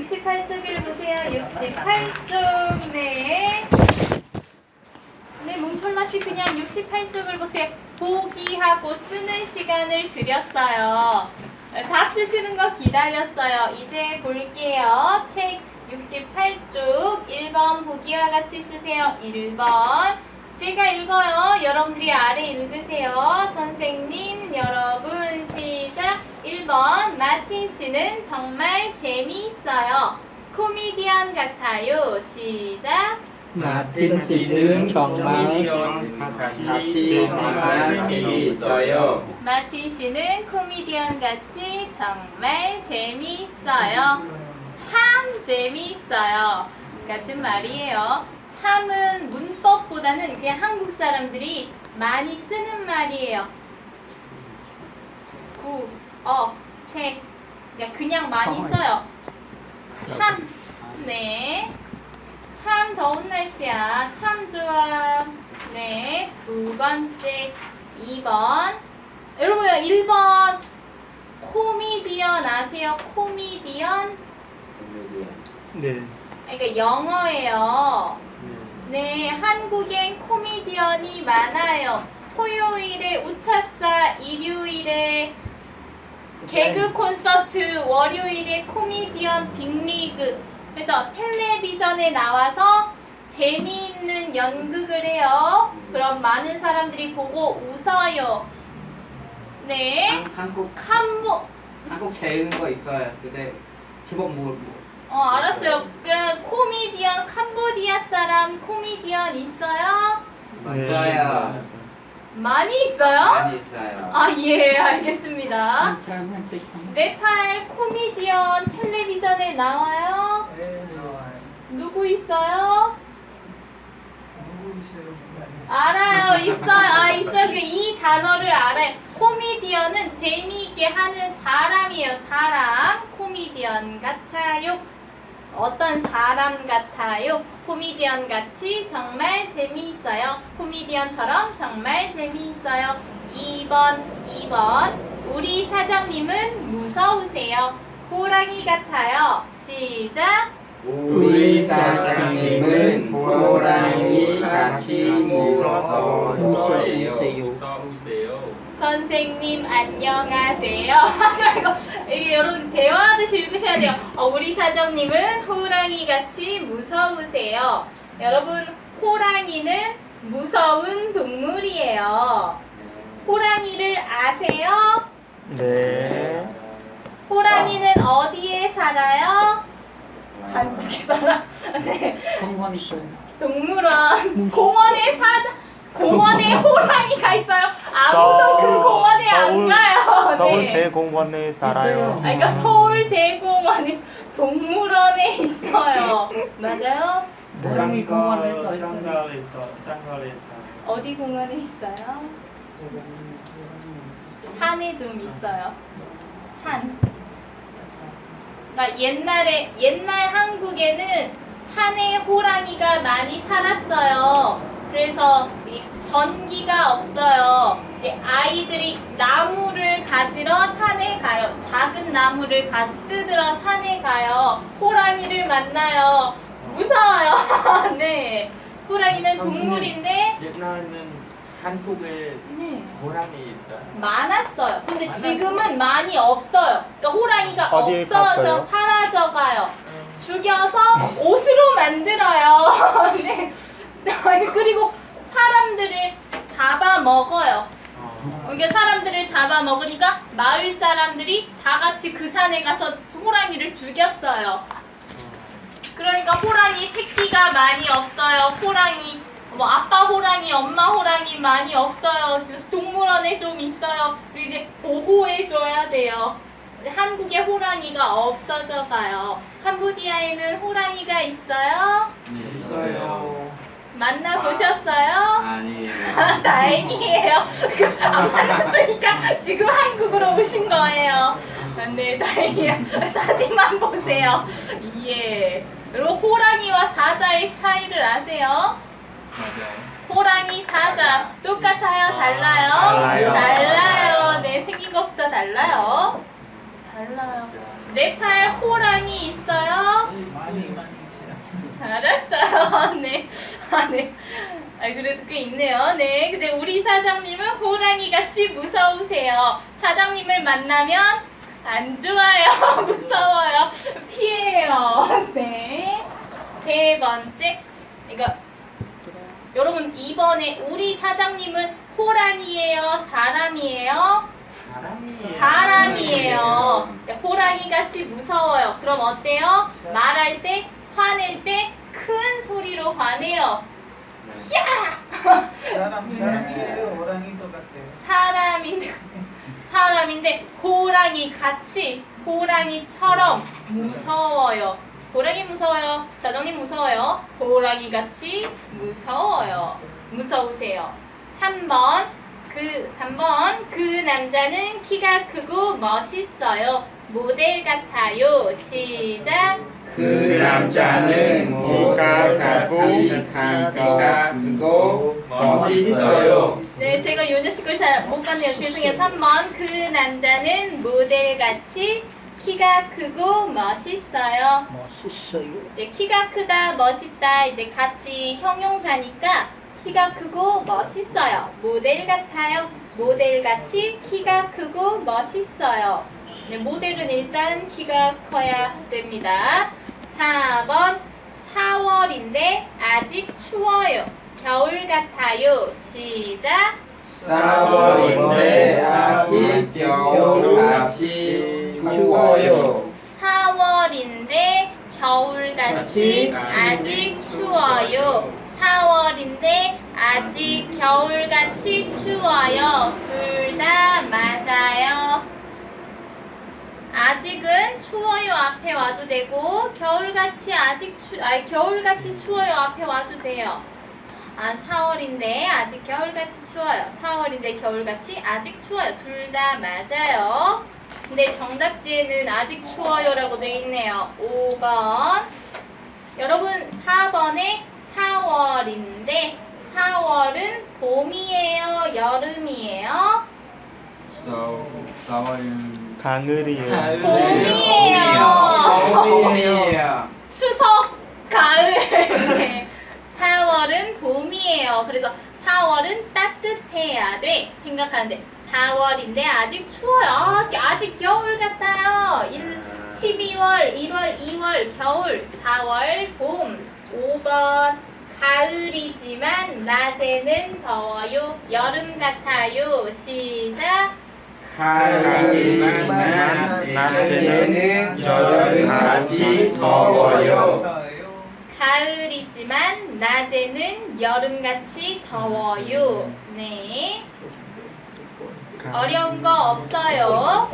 68쪽을 보세요. 68쪽. 네. 네, 몸폴라시 그냥 68쪽을 보세요. 보기하고 쓰는 시간을 드렸어요. 다 쓰시는 거 기다렸어요. 이제 볼게요. 책 68쪽 1번 보기와 같이 쓰세요. 1번. 제가 읽어요. 여러분들이 아래 읽으세요. 선생님, 여러분, 시작. 1번. 마틴 씨는 정말 재미있어요. 코미디언 같아요. 시작. 마틴 씨는 정말 같이 정말 재미있어요. 마틴 씨는 코미디언 같이 정말 재미있어요. 참 재미있어요. 같은 말이에요. 참은 문법보다는 그냥 한국 사람들이 많이 쓰는 말이에요. 구, 어, 책. 그냥, 그냥 많이 써요. 참. 네. 참 더운 날씨야. 참 좋아. 네. 두 번째. 2번. 여러분, 1번. 코미디언 아세요? 코미디언? 네. 그러니까 영어예요. 네, 한국엔 코미디언이 많아요. 토요일에 우차싸, 일요일에 개그 콘서트, 월요일에 코미디언 빅리그. 그래서 텔레비전에 나와서 재미있는 연극을 해요. 그럼 많은 사람들이 보고 웃어요. 네. 한- 한국 칸보, 한국 재밌는 거 있어요. 근데 제목 뭐 어, 알았어요. 그 코미디언, 캄보디아 사람 코미디언 있어요? 있어요. 많이 있어요? 많이 있어요. 아, 예, 알겠습니다. 네팔 코미디언 텔레비전에 나와요? 누구 있어요? 알아요, 있어요. 아, 있어요. 그 이 단어를 알아요. 코미디언은 재미있게 하는 사람이에요. 사람. 코미디언 같아요. 어떤 사람 같아요? 코미디언 같이 정말 재미있어요. 코미디언처럼 정말 재미있어요. 2번, 2번. 우리 사장님은 무서우세요. 호랑이 같아요. 시작. 우리 사장님은 호랑이 같이 무서워요. 선생님 안녕하세요. 하지 말고 이게 여러분 대화하듯이 읽으셔야 돼요. 어, 우리 사장님은 호랑이 같이 무서우세요. 여러분 호랑이는 무서운 동물이에요. 호랑이를 아세요? 네. 호랑이는 어디에 살아요? 한국에 살아. 네. 동물원 공원에 사자. 공원에 호랑이가 있어요. 아무도 그 공원에 안 가요. 서울 네. 대공원에 살아요. 아, 그러니까 서울 대공원에 동물원에 있어요. 맞아요? 호랑이 공원에 써 있어요. 장갈에서 장갈에서. 어디 공원에 있어요? 산에 좀 있어요. 산. 그러니까 옛날에 옛날 한국에는 산에 호랑이가 많이 살았어요. 그래서 이 전기가 없어요. 이 아이들이 나무를 가지러 산에 가요. 작은 나무를 가지 뜯으러 산에 가요. 호랑이를 만나요. 무서워요. 네. 호랑이는 선생님. 동물인데 옛날에는 한국에 네. 호랑이 있어요. 많았어요. 근데 지금은 많이 없어요. 그러니까 호랑이가 어디에 없어져 갔어요? 사라져가요. 죽여서 옷으로 만들어요. 네. 그리고 사람들을 잡아 먹어요. 그러니까 사람들을 잡아 먹으니까 마을 사람들이 다 같이 그 산에 가서 호랑이를 죽였어요. 그러니까 호랑이 새끼가 많이 없어요. 호랑이 뭐 아빠 호랑이, 엄마 호랑이 많이 없어요. 그 동물원에 좀 있어요. 그리고 이제 보호해 줘야 돼요. 한국에 호랑이가 없어져 가요. 캄보디아에는 호랑이가 있어요? 있어요. 만나 보셨어요? 아니에요. 아, 다행이에요. 그, 안 만났으니까 지금 한국으로 오신 거예요. 아, 네, 다행이에요. 사진만 보세요. 예. 여러분, 호랑이와 사자의 차이를 아세요? 맞아요. 호랑이, 사자 똑같아요? 달라요? 달라요. 달라요. 네, 생긴 것부터 달라요. 달라요. 내팔 호랑이 있어요? 많이 많이 있어요. 알았어요. 네. 아, 네. 아, 그래도 꽤 있네요. 네. 근데 우리 사장님은 호랑이 같이 무서우세요. 사장님을 만나면 안 좋아요. 무서워요. 피해요. 네. 세 번째. 이거 여러분 이번에 우리 사장님은 호랑이에요, 사람이에요? 사람이에요. 사람이에요. 네, 호랑이 같이 무서워요. 그럼 어때요? 말할 때, 화낼 때 큰 소리로 화내요. 야! 사람 사람이에요. 호랑이 똑같아요. 사람인데 사람인데 호랑이 같이 호랑이처럼 무서워요. 호랑이 무서워요. 사장님 무서워요. 호랑이 같이 무서워요. 무서우세요. 3번 그 3번 그 남자는 키가 크고 멋있어요. 모델 같아요. 시작. 그 남자는 키가 같이 키가 크고 멋있어요. 네, 제가 걸잘못 봤네요. 죄송해요. 3번. 그 남자는 모델같이 키가 크고 멋있어요. 멋있어요. 네, 키가 크다, 멋있다, 이제 같이 형용사니까 키가 크고 멋있어요. 모델 같아요. 모델같이 키가 크고 멋있어요. 네, 모델은 일단 키가 커야 됩니다. 4번. 4월인데 아직 추워요. 겨울 같아요. 시작. 4월인데 아직 겨울 같이 추워요. 4월인데 겨울같이 같이 아직 추워요. 4월인데 아직 겨울같이 추워요. 둘 다 맞아요. 아직은 추워요 앞에 와도 되고 겨울같이 아직 추 아니 겨울같이 추워요 앞에 와도 돼요. 아 4월인데 아직 겨울같이 추워요. 4월인데 겨울같이 아직 추워요. 둘 다 맞아요. 근데 정답지에는 아직 추워요라고 되어 있네요. 5번. 여러분 4번에 4월인데 4월은 봄이에요, 여름이에요? So, 4월은 가을이에요. 봄이에요. 봄이에요. 추석, 가을. 네. 4월은 봄이에요. 그래서 4월은 따뜻해야 돼. 생각하는데 4월인데 아직 추워요. 아, 아직 겨울 같아요. 1, 12월, 1월, 2월 겨울, 4월 봄. 5번 가을이지만 낮에는 더워요. 여름 같아요. 시작. 가을이지만 낮에는 여름같이 더워요. 가을이지만 낮에는 여름같이 더워요. 네. 어려운 거 없어요.